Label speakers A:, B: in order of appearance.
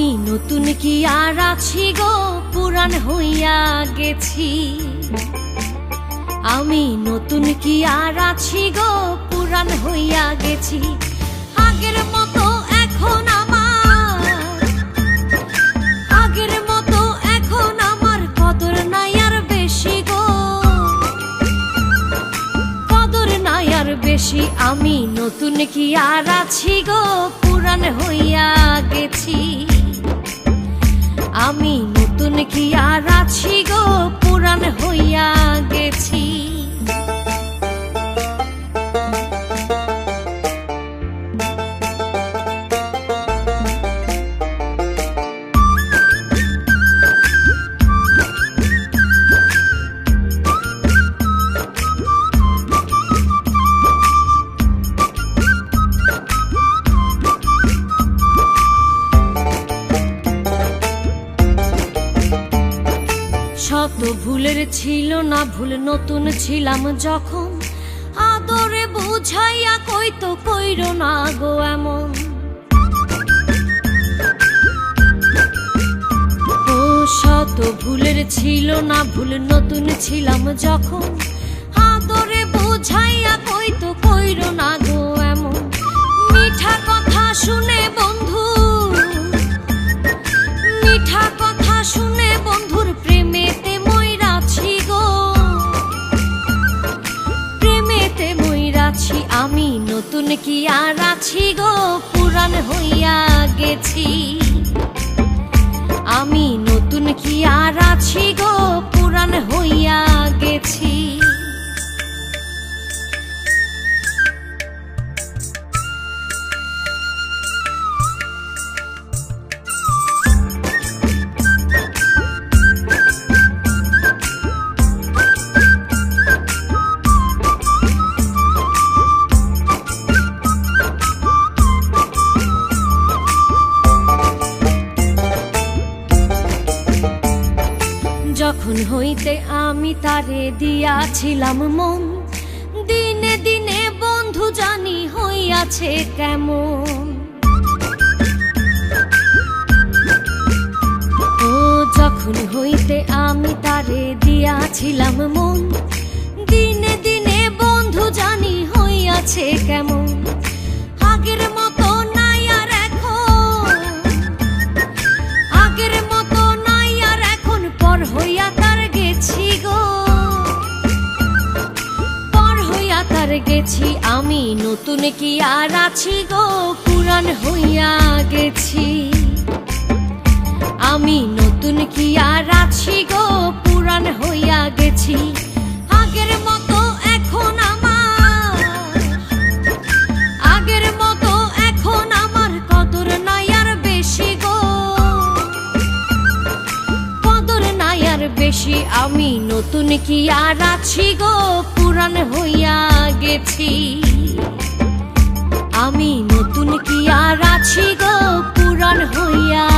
A: নতুন কি আর আছি গো? পুরান হইয়া গেছি। আমি নতুন কি আর আছি গো? পুরান হইয়া গেছি। আগের মতো এখন আমার। আগের মতো এখন আমার বেশি গো। কদর বেশি। আমি নতুন কি আর আছি গো? পুরান হইয়া গেছি। আমি নতুন কি আর আছি শত ভুলের ছিল না ভুল, নতুন ছিলাম যখন। আদরে বুঝাইয়া কইতো কইর না গো এমন। শত ভুলের ছিল না ভুল, নতুন ছিলাম যখন। আমি নতুন কি আর আছি গো? পুরান হইয়া গেছি। আমি নতুন কি আর আছি গো? পুরান হইয়া যখন হইতে আমি তারে দিয়াছিলাম মন, দিনে দিনে বন্ধু জানি হইয়াছে কেমন। ও, যখন হইতে আমি তারে দিয়াছিলাম মন, দিনে দিনে বন্ধু জানি হইয়াছে কেমন। আগের মতো গেছি আমি, নতুন কি আর আছি গো? পুরান হইয়া গেছি। আমি নতুন কি আর আছি গো? পুরান হইয়া গেছি। আগের মতো এখন আমার, আগের মতো এখন আমার কদর নাই আর বেশি গো। কদর নাই আর বেশি, আমি নতুন কি আর আছি গো? পুরান হইয়া গেছি আমি নতুন কি আর আছি গো পুরান হইয়া?